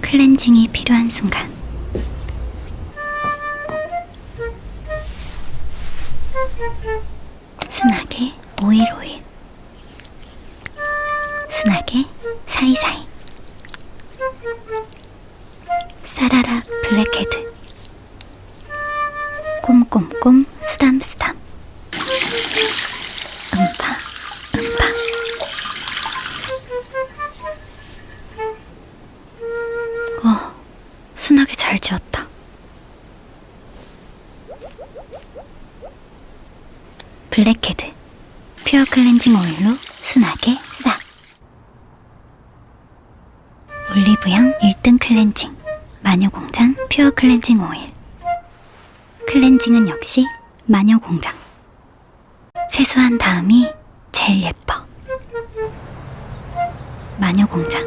클렌징이 필요한 순간. 순하게 오일 오일. 순하게 사이사이. 사라락 블랙헤드. 꼼꼼꼼 쓰담쓰담. 음파 음파 어 순하게 잘 지었다. 블랙헤드 퓨어 클렌징 오일로 순하게 싹 올리브영 1등 클렌징 마녀공장 퓨어 클렌징 오일. 클렌징은 역시 마녀공장. 세수한 다음이 제일 예뻐. 마녀공장